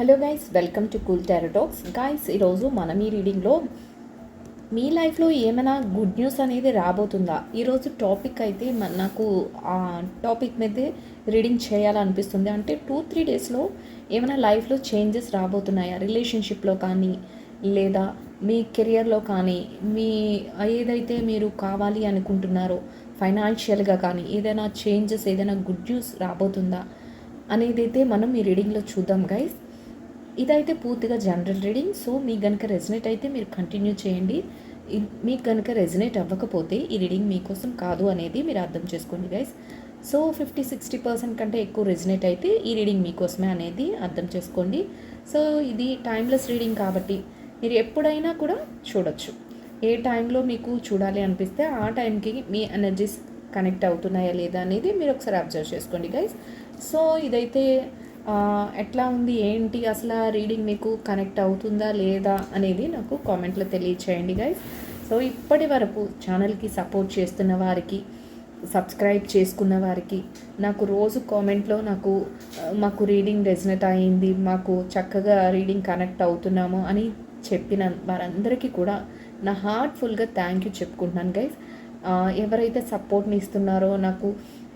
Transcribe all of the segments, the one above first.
Hello guys welcome to cool టెరటాక్స్ guys ఈరోజు మనం ఈ రీడింగ్లో మీ లైఫ్లో ఏమైనా గుడ్ న్యూస్ అనేది రాబోతుందా? ఈరోజు టాపిక్ అయితే నాకు ఆ టాపిక్ మీదే రీడింగ్ చేయాలనిపిస్తుంది. అంటే టూ త్రీ డేస్లో ఏమైనా లైఫ్లో చేంజెస్ రాబోతున్నాయా? రిలేషన్షిప్లో కానీ లేదా మీ కెరియర్లో కానీ మీ ఏదైతే మీరు కావాలి అనుకుంటున్నారో ఫైనాన్షియల్గా కానీ ఏదైనా చేంజెస్ ఏదైనా గుడ్ న్యూస్ రాబోతుందా? అనేది అయితే మనం ఈ రీడింగ్లో చూద్దాం గైస్. ఇదైతే పూర్తిగా జనరల్ రీడింగ్ సో మీకు కనుక రెజినేట్ అయితే మీరు కంటిన్యూ చేయండి. మీకు కనుక రెజినేట్ అవ్వకపోతే ఈ రీడింగ్ మీకోసం కాదు అనేది మీరు అర్థం చేసుకోండి guys so fifty sixty percent కంటే ఎక్కువ రెజినేట్ అయితే ఈ రీడింగ్ మీకోసమే అనేది అర్థం చేసుకోండి. సో ఇది టైమ్లెస్ రీడింగ్ కాబట్టి మీరు ఎప్పుడైనా కూడా చూడొచ్చు. ఏ టైంలో మీకు చూడాలి అనిపిస్తే ఆ టైంకి మీ ఎనర్జీస్ కనెక్ట్ అవుతున్నాయా లేదా అనేది మీరు ఒకసారి అబ్జర్వ్ చేసుకోండి గైస్ సో ఇదైతే ఎట్లా ఉంది? ఏంటి? అసలు ఆ రీడింగ్ మీకు కనెక్ట్ అవుతుందా లేదా అనేది నాకు కామెంట్లో తెలియచేయండి గైస్ సో ఇప్పటి వరకు ఛానల్కి సపోర్ట్ చేస్తున్న వారికి సబ్స్క్రైబ్ చేసుకున్న వారికి నాకు రోజు కామెంట్లో నాకు మాకు రీడింగ్ రెజినెట్ అయింది మాకు చక్కగా రీడింగ్ కనెక్ట్ అవుతున్నాము అని చెప్పిన వారందరికీ కూడా నా హార్ట్ఫుల్గా థ్యాంక్ యూ చెప్పుకుంటున్నాను గైస్ ఎవరైతే సపోర్ట్ని ఇస్తున్నారో నాకు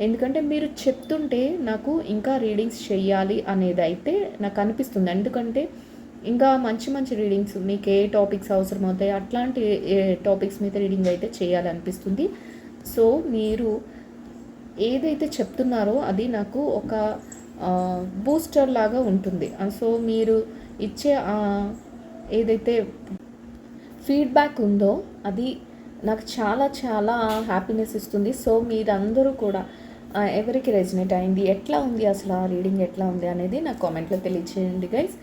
ఎందుకంటే మీరు చెప్తుంటే నాకు ఇంకా రీడింగ్స్ చెయ్యాలి అనేది అయితే నాకు అనిపిస్తుంది. ఎందుకంటే ఇంకా మంచి మంచి రీడింగ్స్ మీకు ఏ టాపిక్స్ అవసరం అవుతాయి అట్లాంటి టాపిక్స్ మీద రీడింగ్ అయితే చేయాలనిపిస్తుంది. సో మీరు ఏదైతే చెప్తున్నారో అది నాకు ఒక బూస్టర్ లాగా ఉంటుంది. సో మీరు ఇచ్చే ఏదైతే ఫీడ్బ్యాక్ ఉందో అది నాకు చాలా చాలా హ్యాపీనెస్ ఇస్తుంది. సో మీరందరూ కూడా ఎవరికి రెజినేట్ అయింది ఎట్లా ఉంది అసలు ఆ రీడింగ్ ఎట్లా ఉంది అనేది నాకు కామెంట్లో తెలియచేయండి గైస్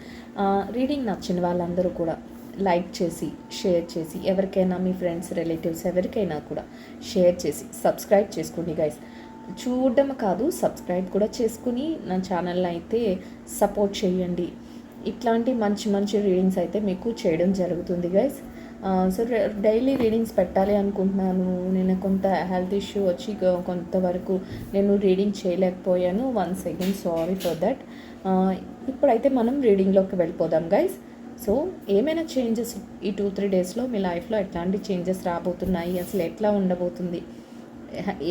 రీడింగ్ నచ్చిన వాళ్ళందరూ కూడా లైక్ చేసి షేర్ చేసి ఎవరికైనా మీ ఫ్రెండ్స్ రిలేటివ్స్ ఎవరికైనా కూడా షేర్ చేసి సబ్స్క్రైబ్ చేసుకోండి గైస్ చూడడం కాదు సబ్స్క్రైబ్ కూడా చేసుకుని నా ఛానల్ని అయితే సపోర్ట్ చేయండి. ఇట్లాంటి మంచి మంచి రీడింగ్స్ అయితే మీకు చేయడం జరుగుతుంది గైస్ సో డైలీ రీడింగ్స్ పెట్టాలి అనుకుంటున్నాను. నేను కొంత హెల్త్ ఇష్యూ వచ్చి కొంతవరకు నేను రీడింగ్ చేయలేకపోయాను. One second sorry for that ఇప్పుడైతే మనం రీడింగ్లోకి వెళ్ళిపోదాం గైస్ సో ఏమైనా చేంజెస్ ఈ టూ త్రీ డేస్లో మీ లైఫ్లో ఎట్లాంటి చేంజెస్ రాబోతున్నాయి? అసలు ఎట్లా ఉండబోతుంది?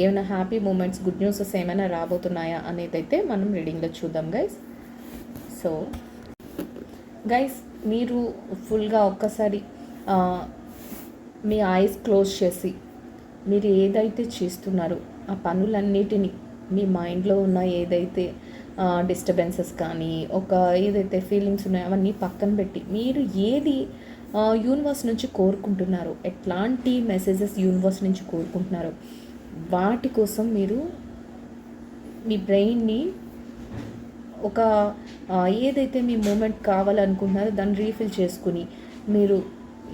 ఏమైనా హ్యాపీ మూమెంట్స్ గుడ్ న్యూసెస్ ఏమైనా రాబోతున్నాయా అనేది అయితే మనం రీడింగ్లో చూద్దాం గైస్ సో గైస్ మీరు ఫుల్గా ఒక్కసారి మీ ఐస్ క్లోజ్ చేసి మీరు ఏదైతే చేస్తున్నారో ఆ పనులన్నిటినీ మీ మైండ్లో ఉన్న ఏదైతే డిస్టర్బెన్సెస్ కానీ ఒక ఏదైతే ఫీలింగ్స్ ఉన్నాయో అవన్నీ పక్కన పెట్టి మీరు ఏది యూనివర్స్ నుంచి కోరుకుంటున్నారో ఎట్లాంటి మెసేజెస్ యూనివర్స్ నుంచి కోరుకుంటున్నారో వాటి కోసం మీరు మీ బ్రెయిన్ని ఒక ఏదైతే మీ మూమెంట్ కావాలనుకుంటున్నారో దాన్ని రీఫిల్ చేసుకుని మీరు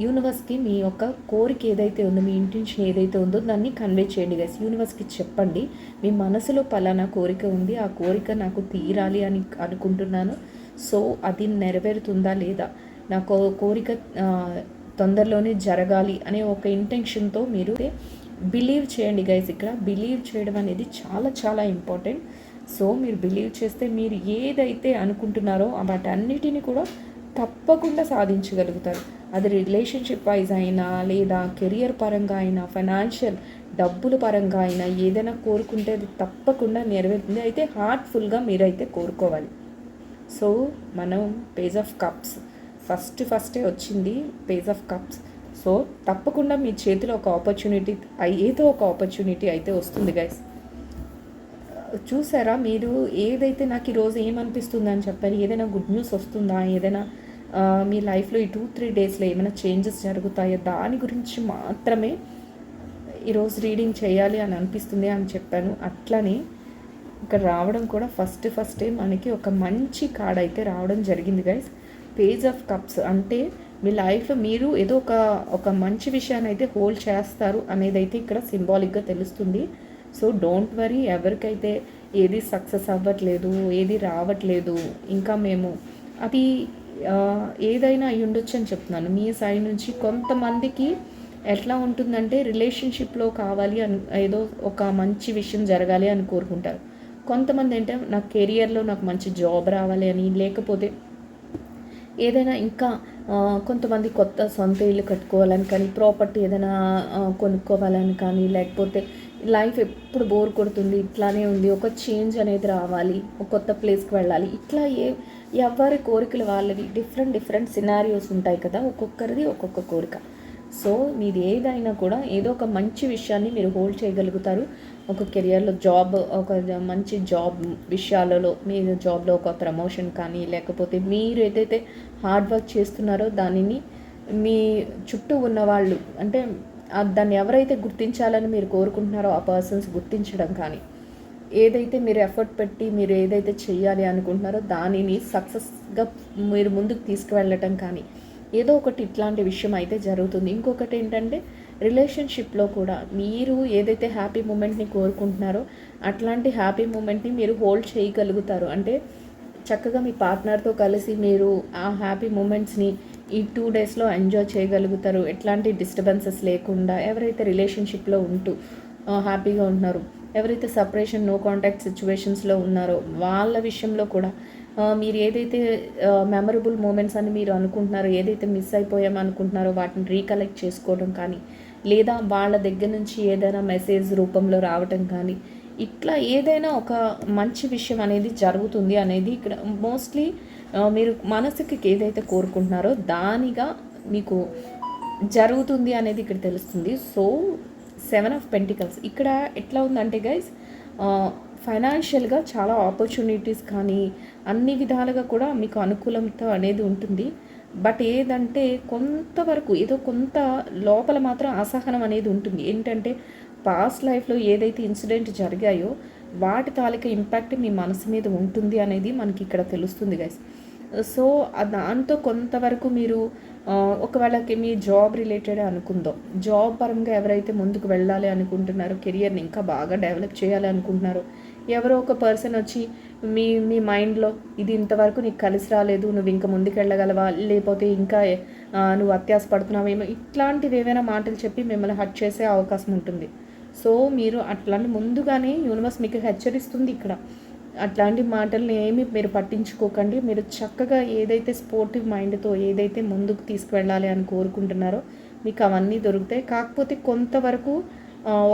యూనివర్స్కి మీ యొక్క కోరిక ఏదైతే ఉందో మీ ఇంటెన్షన్ ఏదైతే ఉందో దాన్ని కన్వే చేయండి గైస్ యూనివర్స్కి చెప్పండి. మీ మనసులో పలానా కోరిక ఉంది. ఆ కోరిక నాకు తీరాలి అని అనుకుంటున్నాను. సో అది నెరవేరుతుందా లేదా? నాకు కోరిక తొందరలోనే జరగాలి అనే ఒక ఇంటెన్షన్తో మీరు బిలీవ్ చేయండి గైస్ ఇక్కడ బిలీవ్ చేయడం అనేది చాలా చాలా ఇంపార్టెంట్ సో మీరు బిలీవ్ చేస్తే మీరు ఏదైతే అనుకుంటున్నారో వాటన్నిటిని కూడా తప్పకుండా సాధించగలుగుతారు. అది రిలేషన్షిప్ వైజ్ అయినా లేదా కెరియర్ పరంగా అయినా ఫైనాన్షియల్ డబ్బుల పరంగా అయినా ఏదైనా కోరుకుంటే అది తప్పకుండా నెరవేరుతుంది. అయితే హార్ట్ఫుల్గా మీరైతే కోరుకోవాలి. సో మనం పేజ్ ఆఫ్ కప్స్ ఫస్ట్ ఫస్టే వచ్చింది పేజ్ ఆఫ్ కప్స్ సో తప్పకుండా మీ చేతిలో ఒక ఆపర్చునిటీ ఏదో ఒక ఆపర్చునిటీ అయితే వస్తుంది గైస్ చూసారా మీరు ఏదైతే నాకు ఈరోజు ఏమనిపిస్తుంది అని చెప్పారు ఏదైనా గుడ్ న్యూస్ వస్తుందా ఏదైనా మీ లైఫ్లో ఈ టూ త్రీ డేస్లో ఏమైనా చేంజెస్ జరుగుతాయా? దాని గురించి మాత్రమే ఈరోజు రీడింగ్ చేయాలి అని అనిపిస్తుంది అని చెప్పాను. అట్లనే ఇక్కడ రావడం కూడా ఫస్ట్ ఫస్టే మనకి ఒక మంచి కార్డ్ అయితే రావడం జరిగింది గైస్ పేజ్ ఆఫ్ కప్స్ అంటే మీ లైఫ్లో మీరు ఏదో ఒక ఒక మంచి విషయాన్ని అయితే హోల్డ్ చేస్తారు అనేది అయితే ఇక్కడ సింబాలిక్గా తెలుస్తుంది. సో డోంట్ వరీ ఎవరికైతే ఏది సక్సెస్ అవ్వట్లేదు ఏది రావట్లేదు ఇంకా మేము అది ఏదైనా అయి ఉండొచ్చు అని చెప్తున్నాను. మీ సైడ్ నుంచి కొంతమందికి ఎట్లా ఉంటుందంటే రిలేషన్షిప్లో కావాలి అని ఏదో ఒక మంచి విషయం జరగాలి అని కోరుకుంటారు. కొంతమంది అంటే నాకు కెరియర్లో నాకు మంచి జాబ్ రావాలి అని లేకపోతే ఏదైనా ఇంకా కొంతమంది కొత్త సొంత ఇల్లు కట్టుకోవాలని కానీ ప్రాపర్టీ ఏదైనా కొనుక్కోవాలని కానీ లేకపోతే లైఫ్ ఎప్పుడు బోర్ కొడుతుంది ఇట్లానే ఉంది ఒక చేంజ్ అనేది రావాలి ఒక కొత్త ప్లేస్కి వెళ్ళాలి ఇట్లా ఏ ఎవరి కోరికలు వాళ్ళవి. డిఫరెంట్ డిఫరెంట్ సినారియోస్ ఉంటాయి కదా. ఒక్కొక్కరిది ఒక్కొక్క కోరిక. సో మీది ఏదైనా కూడా ఏదో ఒక మంచి విషయాన్ని మీరు హోల్డ్ చేయగలుగుతారు. ఒక కెరియర్లో జాబ్ ఒక మంచి జాబ్ విషయాలలో మీరు జాబ్లో ఒక ప్రమోషన్ కానీ లేకపోతే మీరు ఏదైతే హార్డ్ వర్క్ చేస్తున్నారో దానిని మీ చుట్టూ ఉన్న వాళ్ళు అంటే దాన్ని ఎవరైతే గుర్తించాలని మీరు కోరుకుంటున్నారో ఆ పర్సన్స్ గుర్తించడం కానీ ఏదైతే మీరు ఎఫర్ట్ పెట్టి మీరు ఏదైతే చేయాలి అనుకుంటున్నారో దానిని సక్సెస్గా మీరు ముందుకు తీసుకువెళ్ళటం కానీ ఏదో ఒకటి ఇట్లాంటి విషయం అయితే జరుగుతుంది. ఇంకొకటి ఏంటంటే రిలేషన్షిప్లో కూడా మీరు ఏదైతే హ్యాపీ మూమెంట్ని కోరుకుంటున్నారో అట్లాంటి హ్యాపీ మూమెంట్ని మీరు హోల్డ్ చేయగలుగుతారు. అంటే చక్కగా మీ పార్ట్నర్తో కలిసి మీరు ఆ హ్యాపీ మూమెంట్స్ని ఈ టూ డేస్లో ఎంజాయ్ చేయగలుగుతారు. ఎట్లాంటి డిస్టర్బెన్సెస్ లేకుండా ఎవరైతే రిలేషన్షిప్లో ఉంటూ హ్యాపీగా ఉంటున్నారు ఎవరైతే సపరేషన్ నో కాంటాక్ట్ సిచ్యువేషన్స్లో ఉన్నారో వాళ్ళ విషయంలో కూడా మీరు ఏదైతే మెమరబుల్ మూమెంట్స్ అని మీరు అనుకుంటున్నారో ఏదైతే మిస్ అయిపోయాం అనుకుంటున్నారో వాటిని రీకలెక్ట్ చేసుకోవడం కానీ లేదా వాళ్ళ దగ్గర నుంచి ఏదైనా మెసేజ్ రూపంలో రావటం కానీ ఇట్లా ఏదైనా ఒక మంచి విషయం అనేది జరుగుతుంది అనేది ఇక్కడ మోస్ట్లీ మీరు మనసుకి ఏదైతే కోరుకుంటున్నారో దానిగా మీకు జరుగుతుంది అనేది ఇక్కడ తెలుస్తుంది. So seven of pentacles. ఇక్కడ ఎట్లా ఉందంటే గైస్ ఫైనాన్షియల్గా చాలా ఆపర్చునిటీస్ కానీ అన్ని విధాలుగా కూడా మీకు అనుకూలత అనేది ఉంటుంది. బట్ ఏదంటే కొంతవరకు ఏదో కొంత లోపల మాత్రం అసహనం అనేది ఉంటుంది. ఏంటంటే పాస్ట్ లైఫ్లో ఏదైతే ఇన్సిడెంట్ జరిగాయో వాటి తాలూకా ఇంపాక్ట్ మీ మనసు మీద ఉంటుంది అనేది మనకి ఇక్కడ తెలుస్తుంది గైస్. సో దాంతో కొంతవరకు మీరు ఒకవేళకి మీ జాబ్ రిలేటెడ్ అనుకుందాం. జాబ్ పరంగా ఎవరైతే ముందుకు వెళ్ళాలి అనుకుంటున్నారో కెరియర్ని ఇంకా బాగా డెవలప్ చేయాలి అనుకుంటున్నారో ఎవరో ఒక పర్సన్ వచ్చి మీ మీ మైండ్లో ఇది ఇంతవరకు నీకు కలిసి రాలేదు నువ్వు ఇంకా ముందుకు వెళ్ళగలవా లేకపోతే ఇంకా నువ్వు అత్యాసపడుతున్నావేమో ఇట్లాంటివి ఏమైనా మాటలు చెప్పి మిమ్మల్ని హట్ చేసే అవకాశం ఉంటుంది. సో మీరు అట్లాంటి ముందుగానే యూనివర్స్ మీకు హెచ్చరిస్తుంది ఇక్కడ. అట్లాంటి మాటల్ని ఏమి మీరు పట్టించుకోకండి. మీరు చక్కగా ఏదైతే స్పోర్టివ్ మైండ్తో ఏదైతే ముందుకు తీసుకువెళ్ళాలి అని కోరుకుంటున్నారో మీకు అవన్నీ దొరుకుతాయి. కాకపోతే కొంతవరకు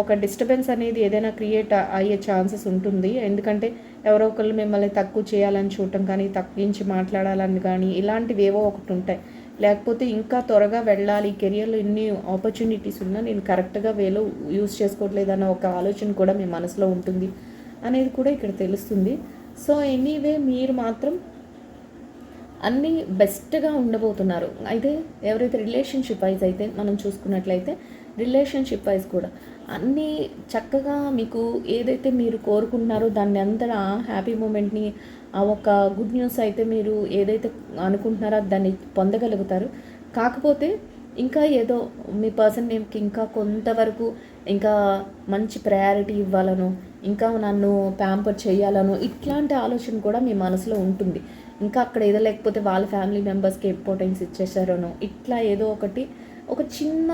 ఒక డిస్టర్బెన్స్ అనేది ఏదైనా క్రియేట్ అయ్యే ఛాన్సెస్ ఉంటుంది. ఎందుకంటే ఎవరో ఒకళ్ళు మిమ్మల్ని తక్కువ చేయాలని చూడటం కానీ తగ్గించి మాట్లాడాలని కానీ ఇలాంటివి ఏవో ఒకటి ఉంటాయి. లేకపోతే ఇంకా త్వరగా వెళ్ళాలి కెరియర్లో ఇన్ని ఆపర్చునిటీస్ ఉన్నా నేను కరెక్ట్గా వేలో యూస్ చేసుకోవట్లేదన్న ఒక ఆలోచన కూడా మీ మనసులో ఉంటుంది. అనేది కూడా ఇక్కడ తెలుస్తుంది. సో ఎనీవే మీరు మాత్రం అన్నీ బెస్ట్గా ఉండబోతున్నారు. అయితే ఎవరైతే రిలేషన్షిప్ వైజ్ అయితే మనం చూసుకున్నట్లయితే రిలేషన్షిప్ వైజ్ కూడా అన్నీ చక్కగా మీకు ఏదైతే మీరు కోరుకుంటున్నారో దాన్ని అంతటా హ్యాపీ మూమెంట్ని ఆ ఒక గుడ్ న్యూస్ అయితే మీరు ఏదైతే అనుకుంటున్నారో దాన్ని పొందగలుగుతారు. కాకపోతే ఇంకా ఏదో మీ పర్సన్ నేమ్కి ఇంకా కొంతవరకు ఇంకా మంచి ప్రయారిటీ ఇవ్వాలనో ఇంకా నన్ను ప్యాంపర్ చేయాలనో ఇట్లాంటి ఆలోచన కూడా మీ మనసులో ఉంటుంది. ఇంకా అక్కడ ఏదో లేకపోతే వాళ్ళ ఫ్యామిలీ మెంబర్స్కి ఇంపార్టెన్స్ ఇచ్చేసారనో ఇట్లా ఏదో ఒకటి ఒక చిన్న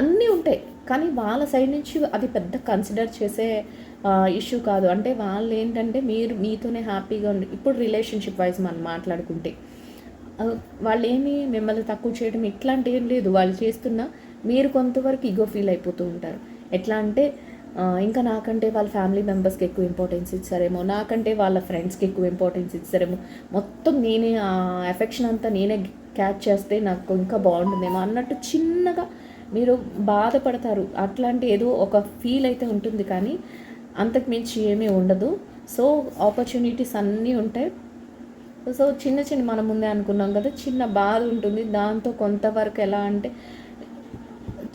అన్నీ ఉంటాయి. కానీ వాళ్ళ సైడ్ నుంచి అది పెద్ద కన్సిడర్ చేసే ఇష్యూ కాదు. అంటే వాళ్ళు ఏంటంటే మీరు మీతోనే హ్యాపీగా ఉండి ఇప్పుడు రిలేషన్షిప్ వైజ్ మనం మాట్లాడుకుంటే వాళ్ళు ఏమి మిమ్మల్ని తక్కువ చేయడం ఇట్లాంటి ఏం లేదు. వాళ్ళు చేస్తున్న మీరు కొంతవరకు ఇగో ఫీల్ అయిపోతూ ఉంటారు. ఎట్లా అంటే ఇంకా నాకంటే వాళ్ళ ఫ్యామిలీ మెంబర్స్కి ఎక్కువ ఇంపార్టెన్స్ ఇచ్చారేమో నాకంటే వాళ్ళ ఫ్రెండ్స్కి ఎక్కువ ఇంపార్టెన్స్ ఇచ్చారేమో. మొత్తం నేనే ఆ ఎఫెక్షన్ అంతా నేనే క్యాచ్ చేస్తే నాకు ఇంకా బాగుంటుందేమో అన్నట్టు చిన్నగా మీరు బాధపడతారు. అట్లాంటి ఏదో ఒక ఫీల్ అయితే ఉంటుంది కానీ అంతకు మించి ఏమీ ఉండదు. సో ఆపర్చునిటీస్ అన్నీ ఉంటాయి. సో చిన్న చిన్న మనం ముందే అనుకున్నాం కదా చిన్న బాధ ఉంటుంది. దాంతో కొంతవరకు ఎలా అంటే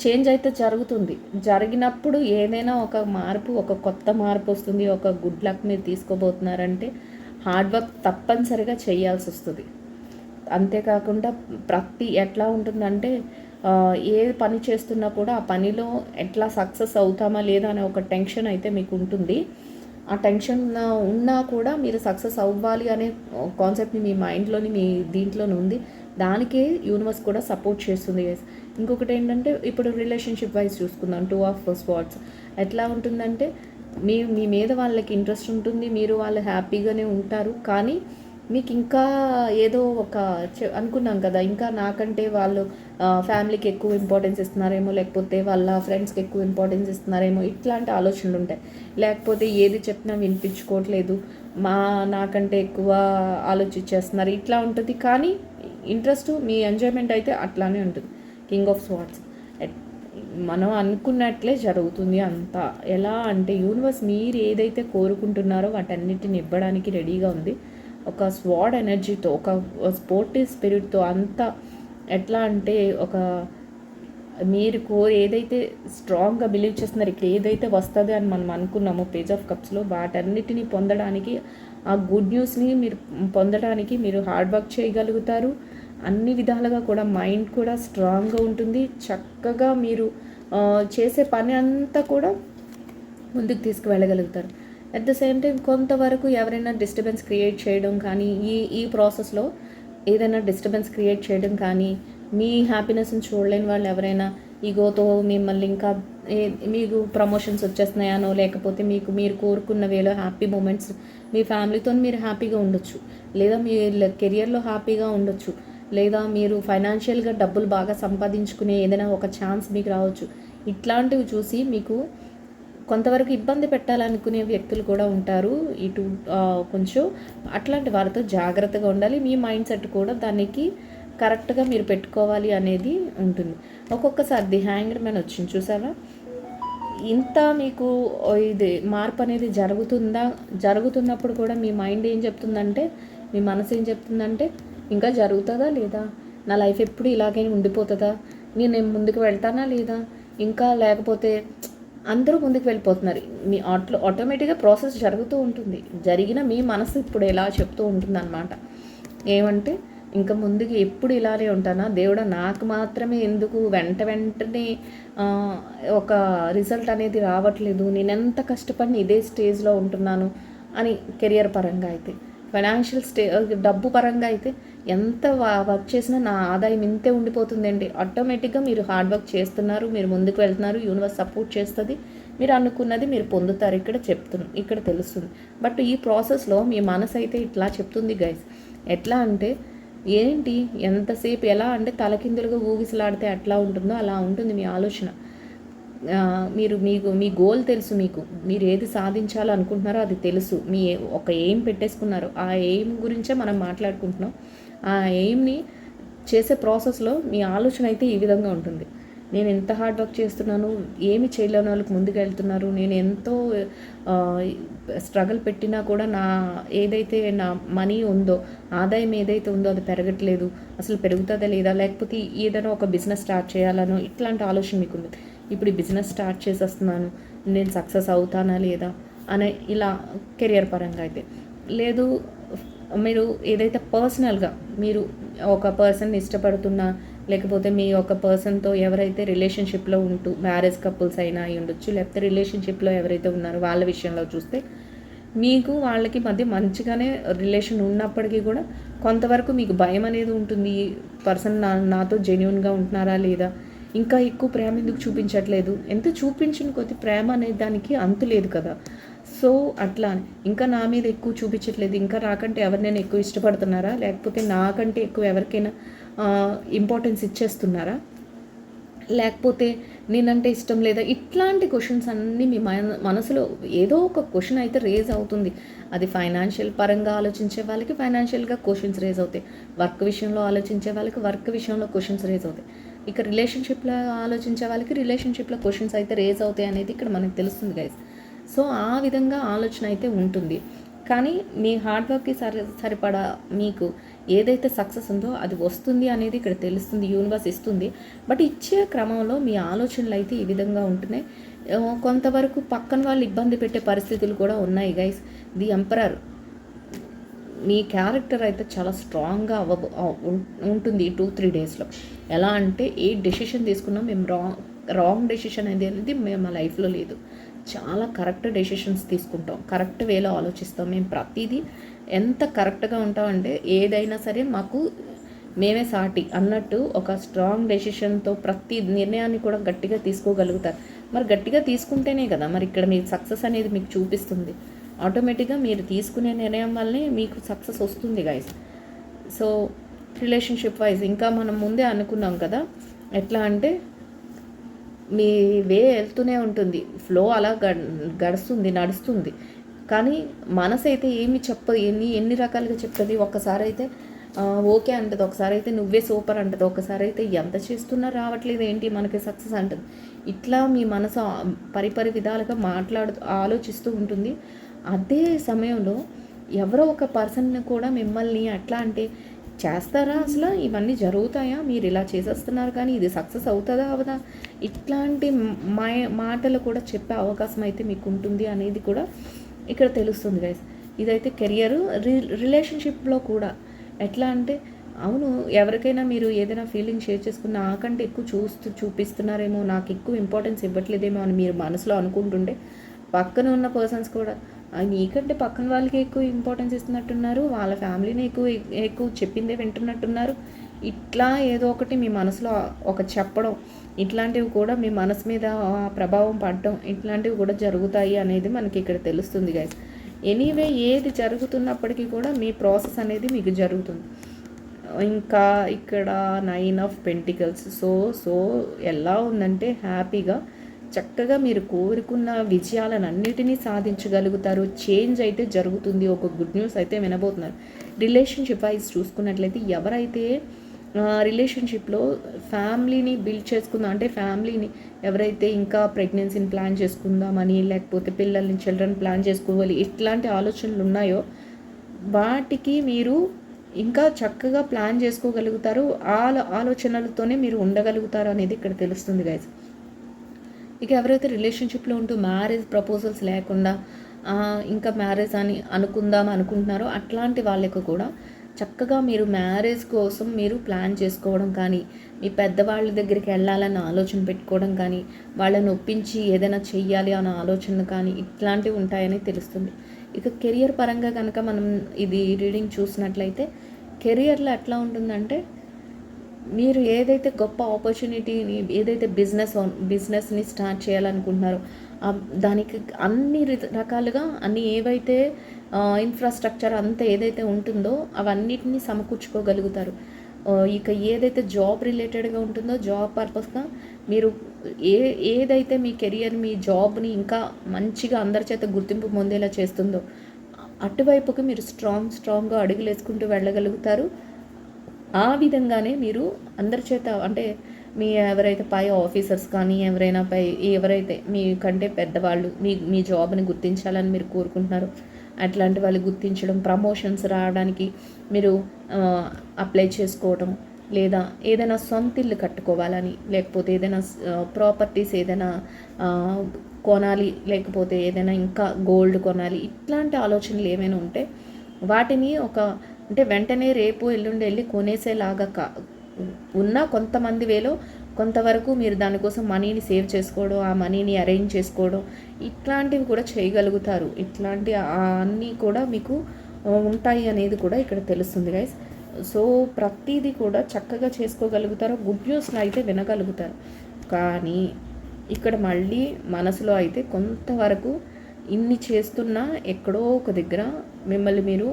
చేంజ్ అయితే జరుగుతుంది. జరిగినప్పుడు ఏదైనా ఒక మార్పు ఒక కొత్త మార్పు వస్తుంది ఒక గుడ్ లక్ మీరు తీసుకోబోతున్నారంటే హార్డ్ వర్క్ తప్పనిసరిగా చేయాల్సి వస్తుంది. అంతేకాకుండా ప్రతి ఎట్లా ఉంటుందంటే ఏ పని చేస్తున్నా కూడా ఆ పనిలో ఎట్లా సక్సెస్ అవుతామా లేదా అనే ఒక టెన్షన్ అయితే మీకు ఉంటుంది. ఆ టెన్షన్ ఉన్నా కూడా మీరు సక్సెస్ అవ్వాలి అనే కాన్సెప్ట్ని మీ మైండ్లోని మీ దీంట్లోనే ఉంది. దానికే యూనివర్స్ కూడా సపోర్ట్ చేస్తుంది. ఇంకొకటి ఏంటంటే ఇప్పుడు రిలేషన్షిప్ వైజ్ చూసుకుందాం. టూ ఆఫ్ స్పాట్స్ ఎట్లా ఉంటుందంటే మీ మీ మీద వాళ్ళకి ఇంట్రెస్ట్ ఉంటుంది మీరు వాళ్ళు హ్యాపీగానే ఉంటారు. కానీ మీకు ఇంకా ఏదో ఒక చె- అనుకున్నాం కదా ఇంకా నాకంటే వాళ్ళు ఫ్యామిలీకి ఎక్కువ ఇంపార్టెన్స్ ఇస్తున్నారేమో లేకపోతే వాళ్ళ ఫ్రెండ్స్కి ఎక్కువ ఇంపార్టెన్స్ ఇస్తున్నారేమో ఇట్లాంటి ఆలోచనలు ఉంటాయి. లేకపోతే ఏది చెప్పినా వినిపించుకోవట్లేదు మా నాకంటే ఎక్కువ ఆలోచించేస్తున్నారు ఇట్లా ఉంటుంది. కానీ ఇంట్రెస్ట్ మీ ఎంజాయ్మెంట్ అయితే అట్లానే ఉంటుంది. కింగ్ ఆఫ్ స్వార్ట్స్ మనం అనుకున్నట్లే జరుగుతుంది అంతా. ఎలా అంటే యూనివర్స్ మీరు ఏదైతే కోరుకుంటున్నారో వాటన్నిటిని ఇవ్వడానికి రెడీగా ఉంది. ఒక స్వాడ్ ఎనర్జీతో ఒక స్పోర్టివ్ స్పిరిట్తో అంత ఎట్లా అంటే ఒక మీరు కో ఏదైతే స్ట్రాంగ్గా బిలీవ్ చేస్తున్నారు ఇక్కడ ఏదైతే వస్తుంది అని మనం అనుకున్నామో పేజ్ ఆఫ్ కప్స్లో వాటన్నిటిని పొందడానికి ఆ గుడ్ న్యూస్ని మీరు పొందడానికి మీరు హార్డ్ వర్క్ చేయగలుగుతారు. అన్ని విధాలుగా కూడా మైండ్ కూడా స్ట్రాంగ్గా ఉంటుంది. చక్కగా మీరు చేసే పని అంతా కూడా ముందుకు తీసుకువెళ్ళగలుగుతారు. అట్ ద సేమ్ టైం కొంతవరకు ఎవరైనా డిస్టర్బెన్స్ క్రియేట్ చేయడం కానీ ఈ ఈ ప్రాసెస్లో ఏదైనా డిస్టర్బెన్స్ క్రియేట్ చేయడం కానీ మీ హ్యాపీనెస్ని చూడలేని వాళ్ళు ఎవరైనా ఈగోతో మిమ్మల్ని ఇంకా ఏ- మీకు ప్రమోషన్స్ వచ్చేస్తున్నాయనో లేకపోతే మీకు మీరు కోరుకున్న వేలో హ్యాపీ మూమెంట్స్ మీ ఫ్యామిలీతో మీరు హ్యాపీగా ఉండొచ్చు. లేదా మీ కెరియర్లో హ్యాపీగా ఉండొచ్చు. లేదా మీరు ఫైనాన్షియల్గా డబ్బులు బాగా సంపాదించుకునే ఏదైనా ఒక ఛాన్స్ మీకు రావచ్చు. ఇట్లాంటివి చూసి మీకు కొంతవరకు ఇబ్బంది పెట్టాలనుకునే వ్యక్తులు కూడా ఉంటారు. ఇటు కొంచెం అట్లాంటి వారితో జాగ్రత్తగా ఉండాలి. మీ మైండ్ సెట్ కూడా దానికి కరెక్ట్గా మీరు పెట్టుకోవాలి అనేది ఉంటుంది. ఒక్కొక్కసారి ది హ్యాంగర్ మ్యాన్ వచ్చింది చూసారా ఇంత మీకు ఇది మార్పు అనేది జరుగుతుందా? జరుగుతున్నప్పుడు కూడా మీ మైండ్ ఏం చెప్తుందంటే మీ మనసు ఏం చెప్తుందంటే ఇంకా జరుగుతుందా లేదా? నా లైఫ్ ఎప్పుడు ఇలాగే ఉండిపోతుందా? నేను ముందుకు వెళ్తానా లేదా? ఇంకా లేకపోతే అందరూ ముందుకు వెళ్ళిపోతున్నారు. మీ ఆటో ఆటోమేటిక్గా ప్రాసెస్ జరుగుతూ ఉంటుంది. జరిగిన మీ మనసు ఇప్పుడు ఎలా చెప్తూ ఉంటుంది అనమాట ఏమంటే ఇంకా ముందుకు ఎప్పుడు ఇలానే ఉంటానా? దేవుడా నాకు మాత్రమే ఎందుకు? వెంట వెంటనే ఒక రిజల్ట్ అనేది రావట్లేదు. నేను ఎంత కష్టపడిన ఇదే స్టేజ్లో ఉంటున్నాను అని కెరియర్ పరంగా అయితే. ఫైనాన్షియల్ స్టే డబ్బు పరంగా అయితే ఎంత వర్క్ చేసినా నా ఆదాయం ఇంతే ఉండిపోతుందండి. ఆటోమేటిక్గా మీరు హార్డ్ వర్క్ చేస్తున్నారు మీరు ముందుకు వెళ్తున్నారు యూనివర్స్ సపోర్ట్ చేస్తుంది. మీరు అనుకున్నది మీరు పొందుతారు. ఇక్కడ చెప్తుంది ఇక్కడ తెలుస్తుంది. బట్ ఈ ప్రాసెస్లో మీ మనసు అయితే ఇట్లా చెప్తుంది గైస్ ఎట్లా అంటే ఏంటి ఎంతసేపు ఎలా అంటే తలకిందులుగా ఊగిసలాడితే ఎట్లా ఉంటుందో అలా ఉంటుంది మీ ఆలోచన. మీరు మీకు మీ గోల్ తెలుసు మీకు. మీరు ఏది సాధించాలనుకుంటున్నారో అది తెలుసు. మీ ఒక ఎయిమ్ పెట్టేసుకున్నారు. ఆ ఎయిమ్ గురించే మనం మాట్లాడుకుంటున్నాం. ఆ ఎయిమ్ని చేసే ప్రాసెస్లో మీ ఆలోచన అయితే ఈ విధంగా ఉంటుంది. నేను ఎంత హార్డ్ వర్క్ చేస్తున్నాను? ఏమి చేయలేని వాళ్ళకి ముందుకు వెళ్తున్నారు? నేను ఎంతో స్ట్రగుల్ పెట్టినా కూడా నా ఏదైతే నా మనీ ఉందో ఆదాయం ఏదైతే ఉందో అది పెరగట్లేదు. అసలు పెరుగుతుందా లేదా? లేకపోతే ఏదైనా ఒక బిజినెస్ స్టార్ట్ చేయాలనో ఇట్లాంటి ఆలోచన మీకు ఉంది. ఇప్పుడు ఈ బిజినెస్ స్టార్ట్ చేసేస్తున్నాను నేను సక్సెస్ అవుతానా లేదా అనే ఇలా కెరియర్ పరంగా అయితే. లేదు మీరు ఏదైతే పర్సనల్గా మీరు ఒక పర్సన్ ఇష్టపడుతున్నా లేకపోతే మీ ఒక పర్సన్తో ఎవరైతే రిలేషన్షిప్లో ఉంటూ మ్యారేజ్ కపుల్స్ అయినా అయి ఉండొచ్చు లేకపోతే రిలేషన్షిప్లో ఎవరైతే ఉన్నారో వాళ్ళ విషయంలో చూస్తే మీకు వాళ్ళకి మధ్య మంచిగానే రిలేషన్ ఉన్నప్పటికీ కూడా కొంతవరకు మీకు భయం అనేది ఉంటుంది. పర్సన్ నా నాతో జెన్యున్గా ఉంటున్నారా లేదా ఇంకా ఎక్కువ ప్రేమ ఎందుకు చూపించట్లేదు? ఎంత చూపించిన కొద్ది ప్రేమ అనే దానికి అంతు లేదు కదా. సో అట్లా అని. ఇంకా నా మీద ఎక్కువ చూపించట్లేదు. ఇంకా నాకంటే ఎవరినైనా ఎక్కువ ఇష్టపడుతున్నారా? లేకపోతే నాకంటే ఎక్కువ ఎవరికైనా ఇంపార్టెన్స్ ఇచ్చేస్తున్నారా? లేకపోతే నేనంటే ఇష్టం లేదా? ఇట్లాంటి క్వశ్చన్స్ అన్నీ మీ మన మనసులో ఏదో ఒక క్వశ్చన్ అయితే రేజ్ అవుతుంది. అది ఫైనాన్షియల్ పరంగా ఆలోచించే వాళ్ళకి ఫైనాన్షియల్గా క్వశ్చన్స్ రేజ్ అవుతాయి. వర్క్ విషయంలో ఆలోచించే వాళ్ళకి వర్క్ విషయంలో క్వశ్చన్స్ రేజ్ అవుతాయి. ఇక రిలేషన్షిప్లో ఆలోచించే వాళ్ళకి రిలేషన్షిప్లో క్వశ్చన్స్ అయితే రేజ్ అవుతాయి అనేది ఇక్కడ మనకు తెలుస్తుంది గైస్ సో ఆ విధంగా ఆలోచన అయితే ఉంటుంది. కానీ మీ హార్డ్ వర్క్కి సరి సరిపడా మీకు ఏదైతే సక్సెస్ ఉందో అది వస్తుంది అనేది ఇక్కడ తెలుస్తుంది యూనివర్స్ ఇస్తుంది. బట్ ఇచ్చే క్రమంలో మీ ఆలోచనలు అయితే ఈ విధంగా ఉంటున్నాయి. కొంతవరకు పక్కన వాళ్ళు ఇబ్బంది పెట్టే పరిస్థితులు కూడా ఉన్నాయి గైస్ ది ఎంపరర్ మీ క్యారెక్టర్ అయితే చాలా స్ట్రాంగ్గా అవ్వ ఉంటుంది టూ త్రీ డేస్లో ఎలా అంటే ఏ డెసిషన్ తీసుకున్నా మేము రాంగ్ రాంగ్ డెసిషన్ అనేది అనేది మేము మా లైఫ్లో లేదు. చాలా కరెక్ట్ డెసిషన్స్ తీసుకుంటాం. కరెక్ట్ వేలో ఆలోచిస్తాం. మేము ప్రతిదీ ఎంత కరెక్ట్గా ఉంటామంటే ఏదైనా సరే మాకు మేమే సాటి అన్నట్టు ఒక స్ట్రాంగ్ డెసిషన్తో ప్రతి నిర్ణయాన్ని కూడా గట్టిగా తీసుకోగలుగుతారు. మరి గట్టిగా తీసుకుంటేనే కదా మరి ఇక్కడ మీ సక్సెస్ అనేది మీకు చూపిస్తుంది. ఆటోమేటిక్గా మీరు తీసుకునే నిర్ణయం వల్లనే మీకు సక్సెస్ వస్తుంది గైస్ సో రిలేషన్షిప్ వైజ్ ఇంకా మనం ముందే అనుకున్నాం కదా ఎట్లా అంటే మీ వే వెళ్తూనే ఉంటుంది. ఫ్లో అలా గడుస్తుంది నడుస్తుంది. కానీ మనసు అయితే ఏమి చెప్పదు ఎన్ని ఎన్ని రకాలుగా చెప్తుంది. ఒక్కసారి అయితే ఓకే అంటది. ఒకసారి అయితే నువ్వే సూపర్ అంటది. ఒకసారి అయితే ఎంత చేస్తున్నా రావట్లేదు ఏంటి మనకి సక్సెస్ అంటది. ఇట్లా మీ మనసు పరిపరి విధాలుగా మాట్లాడు ఆలోచిస్తూ ఉంటుంది. అదే సమయంలో ఎవరో ఒక పర్సన్ కూడా మిమ్మల్ని అట్లా అంటే చేస్తారా అసలు? ఇవన్నీ జరుగుతాయా? మీరు ఇలా చేసేస్తున్నారు కానీ ఇది సక్సెస్ అవుతుందా అవదా? ఇట్లాంటి మా మాటలు కూడా చెప్పే అవకాశం అయితే మీకు ఉంటుంది అనేది కూడా ఇక్కడ తెలుస్తుంది గైస్ ఇదైతే కెరియర్ రి రిలేషన్షిప్లో కూడా ఎట్లా అంటే అవును ఎవరికైనా మీరు ఏదైనా ఫీలింగ్ షేర్ చేసుకున్న నాకంటే ఎక్కువ చూస్తూ చూపిస్తున్నారేమో నాకు ఎక్కువ ఇంపార్టెన్స్ ఇవ్వట్లేదేమో అని మీరు మనసులో అనుకుంటుంటే పక్కన ఉన్న పర్సన్స్ కూడా నీకంటే పక్కన వాళ్ళకి ఎక్కువ ఇంపార్టెన్స్ ఇస్తున్నట్టున్నారు. వాళ్ళ ఫ్యామిలీని ఎక్కువ ఎక్కువ చెప్పిందే వింటున్నట్టున్నారు. ఇట్లా ఏదో ఒకటి మీ మనసులో ఒక చెప్పడం ఇట్లాంటివి కూడా మీ మనసు మీద ప్రభావం పడటం ఇట్లాంటివి కూడా జరుగుతాయి అనేది మనకి ఇక్కడ తెలుస్తుంది గైస్ ఎనీవే ఏది జరుగుతున్నప్పటికీ కూడా మీ ప్రాసెస్ అనేది మీకు జరుగుతుంది. ఇంకా ఇక్కడ nine of pentacles so so ఎలా ఉందంటే హ్యాపీగా చక్కగా మీరు కోరుకున్న విజయాలను అన్నిటినీ సాధించగలుగుతారు. చేంజ్ అయితే జరుగుతుంది. ఒక గుడ్ న్యూస్ అయితే వినబోతున్నారు. రిలేషన్షిప్ వైజ్ చూసుకున్నట్లయితే ఎవరైతే రిలేషన్షిప్లో ఫ్యామిలీని బిల్డ్ చేసుకుందాం అంటే ఫ్యామిలీని ఎవరైతే ఇంకా ప్రెగ్నెన్సీని ప్లాన్ చేసుకుందామని లేకపోతే పిల్లల్ని చిల్డ్రన్ ప్లాన్ చేసుకోవాలి ఇట్లాంటి ఆలోచనలు ఉన్నాయో వాటికి మీరు ఇంకా చక్కగా ప్లాన్ చేసుకోగలుగుతారు. ఆ ఆలోచనలతోనే మీరు ఉండగలుగుతారు అనేది ఇక్కడ తెలుస్తుంది గైజ్ ఇక ఎవరైతే రిలేషన్షిప్లో ఉంటూ మ్యారేజ్ ప్రపోజల్స్ లేకుండా ఇంకా మ్యారేజ్ అని అనుకుందాం అనుకుంటున్నారో అట్లాంటి వాళ్ళకు కూడా చక్కగా మీరు మ్యారేజ్ కోసం మీరు ప్లాన్ చేసుకోవడం కానీ మీ పెద్దవాళ్ళ దగ్గరికి వెళ్ళాలన్న ఆలోచన పెట్టుకోవడం కానీ వాళ్ళని ఒప్పించి ఏదైనా చెయ్యాలి అన్న ఆలోచన కానీ ఇట్లాంటివి ఉంటాయని తెలుస్తుంది. ఇక కెరియర్ పరంగా కనుక మనం ఇది రీడింగ్ చూసినట్లయితే కెరియర్లో ఎట్లా ఉంటుందంటే మీరు ఏదైతే గొప్ప ఆపర్చునిటీని ఏదైతే బిజినెస్ బిజినెస్ని స్టార్ట్ చేయాలనుకుంటున్నారో దానికి అన్ని రకాలుగా అన్ని ఏవైతే ఇన్ఫ్రాస్ట్రక్చర్ అంతా ఏదైతే ఉంటుందో అవన్నిటిని సమకూర్చుకోగలుగుతారు. ఇక ఏదైతే జాబ్ రిలేటెడ్గా ఉంటుందో జాబ్ పర్పస్గా మీరు ఏ ఏదైతే మీ కెరియర్ మీ జాబ్ని ఇంకా మంచిగా అందరి చేత గుర్తింపు పొందేలా చేస్తుందో అటువైపుకి మీరు స్ట్రాంగ్ స్ట్రాంగ్గా అడుగులు వేసుకుంటూ వెళ్ళగలుగుతారు. ఆ విధంగానే మీరు అందరి చేత అంటే మీ ఎవరైతే పై ఆఫీసర్స్ కానీ ఎవరైనా పై ఎవరైతే మీ కంటే పెద్దవాళ్ళు మీ మీ జాబ్ని గుర్తించాలని మీరు కోరుకుంటున్నారో. అట్లాంటి వాళ్ళు గుర్తించడం ప్రమోషన్స్ రావడానికి మీరు అప్లై చేసుకోవడం లేదా ఏదైనా సొంత ఇల్లు కట్టుకోవాలని లేకపోతే ఏదైనా ప్రాపర్టీస్ ఏదైనా కొనాలి లేకపోతే ఏదైనా ఇంకా గోల్డ్ కొనాలి ఇట్లాంటి ఆలోచనలు ఏమైనా ఉంటే వాటిని ఒక అంటే వెంటనే రేపు ఎల్లుండి వెళ్ళి కొనేసేలాగా కా ఉన్న కొంతమంది వేలో కొంతవరకు మీరు దానికోసం మనీని సేవ్ చేసుకోవడం ఆ మనీని అరేంజ్ చేసుకోవడం ఇట్లాంటివి కూడా చేయగలుగుతారు. ఇట్లాంటి అన్నీ కూడా మీకు ఉంటాయి అనేది కూడా ఇక్కడ తెలుస్తుంది గైస్ సో ప్రతిదీ కూడా చక్కగా చేసుకోగలుగుతారు. గుడ్ న్యూస్ని అయితే వినగలుగుతారు. కానీ ఇక్కడ మళ్ళీ మనసులో అయితే కొంతవరకు ఇన్ని చేస్తున్నా ఎక్కడో ఒక దగ్గర మిమ్మల్ని మీరు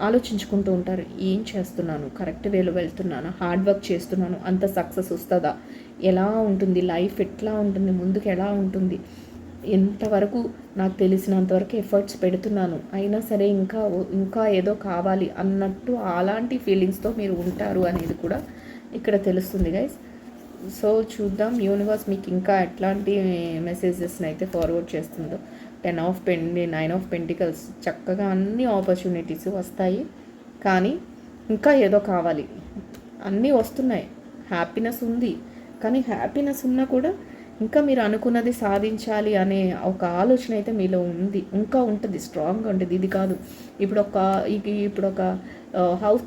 ఆలోచించుకుంటూ ఉంటారు ఏం చేస్తున్నాను? కరెక్ట్ వేలో వెళ్తున్నాను? హార్డ్ వర్క్ చేస్తున్నాను? అంత సక్సెస్ వస్తుందా? ఎలా ఉంటుంది? లైఫ్ ఎట్లా ఉంటుంది? ముందుకు ఎలా ఉంటుంది? ఎంతవరకు నాకు తెలిసినంతవరకు ఎఫర్ట్స్ పెడుతున్నాను. అయినా సరే ఇంకా ఇంకా ఏదో కావాలి అన్నట్టు అలాంటి ఫీలింగ్స్తో మీరు ఉంటారు అనేది కూడా ఇక్కడ తెలుస్తుంది గైస్ సో చూద్దాం. యూనివర్స్ మీకు ఇంకా ఎట్లాంటి మెసేజెస్ని అయితే ఫార్వర్డ్ చేస్తుందో. టెన్ ఆఫ్ పెండి నైన్ ఆఫ్ పెంటికల్స్ చక్కగా అన్ని ఆపర్చునిటీస్ వస్తాయి. కానీ ఇంకా ఏదో కావాలి. అన్నీ వస్తున్నాయి. హ్యాపీనెస్ ఉంది. కానీ హ్యాపీనెస్ ఉన్నా కూడా ఇంకా మీరు అనుకున్నది సాధించాలి అనే ఒక ఆలోచన అయితే మీలో ఉంది. ఇంకా ఉంటుంది. స్ట్రాంగ్గా ఉంటుంది. ఇది కాదు. ఇప్పుడు ఒక ఇది ఇప్పుడు ఒక హౌస్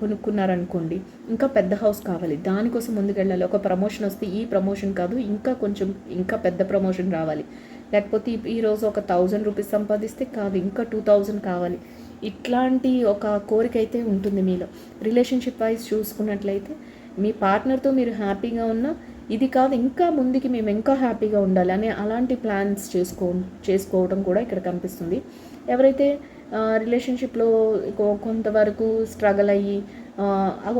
కొనుక్కున్నారనుకోండి. ఇంకా పెద్ద హౌస్ కావాలి. దానికోసం ముందుకెళ్ళాలి. ఒక ప్రమోషన్ వస్తే ఈ ప్రమోషన్ కాదు. ఇంకా కొంచెం ఇంకా పెద్ద ప్రమోషన్ రావాలి. లేకపోతే ఈరోజు ఒక థౌజండ్ రూపీస్ సంపాదిస్తే కాదు ఇంకా టూ థౌజండ్ కావాలి. ఇట్లాంటి ఒక కోరిక అయితే ఉంటుంది మీలో. రిలేషన్షిప్ వైజ్ చూసుకున్నట్లయితే మీ పార్ట్నర్తో మీరు హ్యాపీగా ఉన్నా ఇది కాదు ఇంకా ముందుకి మేము ఇంకా హ్యాపీగా ఉండాలి అని అలాంటి ప్లాన్స్ చేసుకో చేసుకోవడం కూడా ఇక్కడ కనిపిస్తుంది. ఎవరైతే రిలేషన్షిప్లో కొంతవరకు స్ట్రగుల్ అయ్యి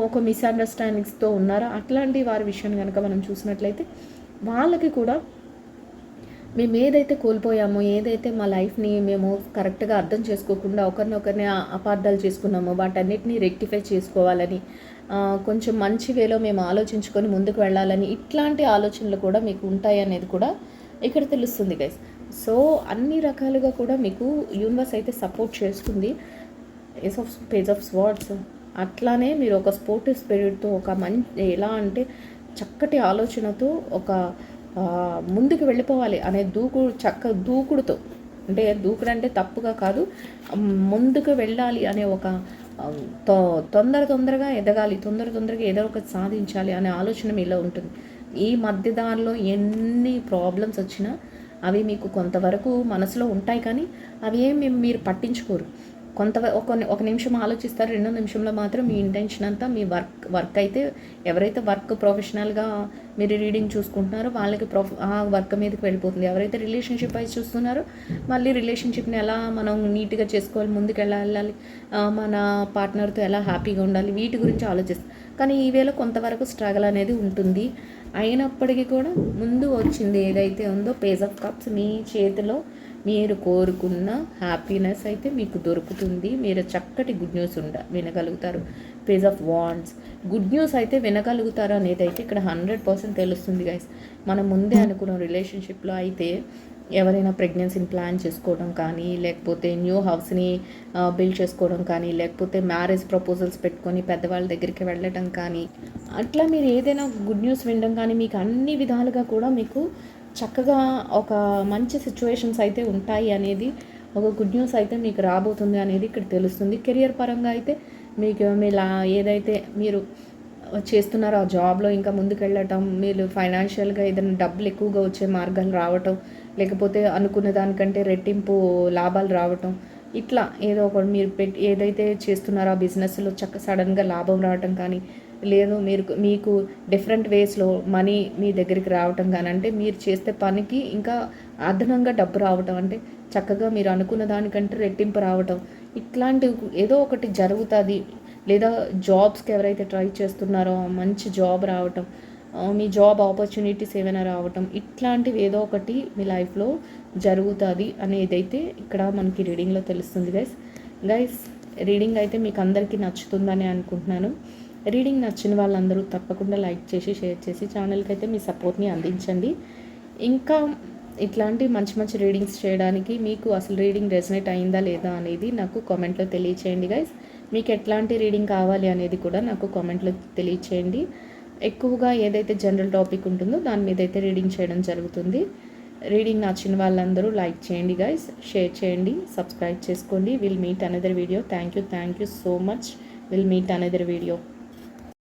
ఒక మిస్అండర్స్టాండింగ్స్తో ఉన్నారో అట్లాంటి వారి విషయాన్ని కనుక మనం చూసినట్లయితే వాళ్ళకి కూడా మేము ఏదైతే కోల్పోయామో ఏదైతే మా లైఫ్ని మేము కరెక్ట్గా అర్థం చేసుకోకుండా ఒకరినొకరిని అపార్థాలు చేసుకున్నామో వాటన్నిటిని రెక్టిఫై చేసుకోవాలని కొంచెం మంచి వేలో మేము ఆలోచించుకొని ముందుకు వెళ్ళాలని ఇట్లాంటి ఆలోచనలు కూడా మీకు ఉంటాయి అనేది కూడా ఇక్కడ తెలుస్తుంది గైస్ సో అన్ని రకాలుగా కూడా మీకు యూనివర్స్ అయితే సపోర్ట్ చేస్తుంది. Ace of page of swords అట్లానే మీరు ఒక స్పోర్టివ్ స్పిరిట్తో ఒక మంచి ఎలా అంటే చక్కటి ఆలోచనతో ఒక ముందుకు వెళ్ళిపోవాలి అనే దూకు చక్క దూకుడుతో. అంటే దూకుడు అంటే తప్పుగా కాదు. ముందుకు వెళ్ళాలి అనే ఒక తొ- తొందర తొందరగా ఎదగాలి. తొందర తొందరగా ఏదో ఒకటి సాధించాలి అనే ఆలోచన మీలో ఉంటుంది. ఈ మధ్య దారిలో ఎన్ని ప్రాబ్లమ్స్ వచ్చినా అవి మీకు కొంతవరకు మనసులో ఉంటాయి కానీ అవి ఏం మీరు పట్టించుకోరు. కొంత ఒక ఒక నిమిషం ఆలోచిస్తారు రెండో నిమిషంలో మాత్రం మీ ఇంటెన్షన్ అంతా మీ వర్క్ వర్క్ అయితే ఎవరైతే వర్క్ ప్రొఫెషనల్గా మీరు రీడింగ్ చూసుకుంటున్నారో వాళ్ళకి ప్రొఫ ఆ వర్క్ మీదకి వెళ్ళిపోతుంది. ఎవరైతే రిలేషన్షిప్ అయితే చూస్తున్నారో మళ్ళీ రిలేషన్షిప్ని ఎలా మనం నీట్గా చేసుకోవాలి ముందుకు ఎలా వెళ్ళాలి మన పార్ట్నర్తో ఎలా హ్యాపీగా ఉండాలి వీటి గురించి ఆలోచిస్తాం కానీ ఈవేళ కొంతవరకు స్ట్రగుల్ అనేది ఉంటుంది. అయినప్పటికీ కూడా ముందు వచ్చింది ఏదైతే ఉందో పేజ్ ఆఫ్ కప్స్ మీ చేతిలో మీరు కోరుకున్న హ్యాపీనెస్ అయితే మీకు దొరుకుతుంది. మీరు చక్కటి గుడ్ న్యూస్ ఉండ వినగలుగుతారు. Page of wands good news అయితే వినగలుగుతారు అనేది అయితే ఇక్కడ హండ్రెడ్ పర్సెంట్ తెలుస్తుంది గైస్ మనం ముందే అనుకున్న రిలేషన్షిప్లో అయితే ఎవరైనా ప్రెగ్నెన్సీని ప్లాన్ చేసుకోవడం కానీ లేకపోతే న్యూ హౌస్ని బిల్డ్ చేసుకోవడం కానీ లేకపోతే మ్యారేజ్ ప్రపోజల్స్ పెట్టుకొని పెద్దవాళ్ళ దగ్గరికి వెళ్ళటం కానీ అట్లా మీరు ఏదైనా గుడ్ న్యూస్ వినడం కానీ మీకు అన్ని విధాలుగా కూడా మీకు చక్కగా ఒక మంచి సిచ్యువేషన్స్ అయితే ఉంటాయి అనేది ఒక గుడ్ న్యూస్ అయితే మీకు రాబోతుంది అనేది ఇక్కడ తెలుస్తుంది. కెరియర్ పరంగా అయితే మీకు మీ లా ఏదైతే మీరు చేస్తున్నారో ఆ జాబ్లో ఇంకా ముందుకెళ్ళటం మీరు ఫైనాన్షియల్గా ఏదైనా డబ్బులు ఎక్కువగా వచ్చే మార్గాలు రావటం లేకపోతే అనుకున్న దానికంటే రెట్టింపు లాభాలు రావటం ఇట్లా ఏదో ఒకటి మీరు పెట్టి ఏదైతే చేస్తున్నారో ఆ బిజినెస్లో చక్క సడన్గా లాభం రావటం కానీ లేదు మీరు మీకు డిఫరెంట్ వేస్లో మనీ మీ దగ్గరికి రావటం కానీ అంటే మీరు చేస్తే పనికి ఇంకా అదనంగా డబ్బు రావటం అంటే చక్కగా మీరు అనుకున్న దానికంటే రెట్టింపు రావటం. ఇట్లాంటి ఏదో ఒకటి జరుగుతుంది. లేదా జాబ్స్కి ఎవరైతే ట్రై చేస్తున్నారో మంచి జాబ్ రావటం మీ జాబ్ ఆపర్చునిటీస్ ఏమైనా రావటం ఇట్లాంటివి ఏదో ఒకటి మీ లైఫ్లో జరుగుతుంది అనేదైతే ఇక్కడ మనకి రీడింగ్లో తెలుస్తుంది గైస్ గైస్ రీడింగ్ అయితే మీకు అందరికీ నచ్చుతుందని అనుకుంటున్నాను. రీడింగ్ నచ్చిన వాళ్ళందరూ తప్పకుండా లైక్ చేసి షేర్ చేసి ఛానల్కి అయితే మీ సపోర్ట్ని అందించండి. ఇంకా ఇట్లాంటి మంచి మంచి రీడింగ్స్ చేయడానికి మీకు అసలు రీడింగ్ రెజనేట్ అయిందా లేదా అనేది నాకు కామెంట్లో తెలియచేయండి గైస్ మీకు ఎట్లాంటి రీడింగ్ కావాలి అనేది కూడా నాకు కామెంట్లో తెలియచేయండి. ఎక్కువగా ఏదైతే జనరల్ టాపిక్ ఉంటుందో దాని మీద అయితే రీడింగ్ చేయడం జరుగుతుంది. రీడింగ్ నచ్చిన వాళ్ళందరూ లైక్ చేయండి గైస్ షేర్ చేయండి సబ్స్క్రైబ్ చేసుకోండి. Will meet another video thank you thank you so much will meet another video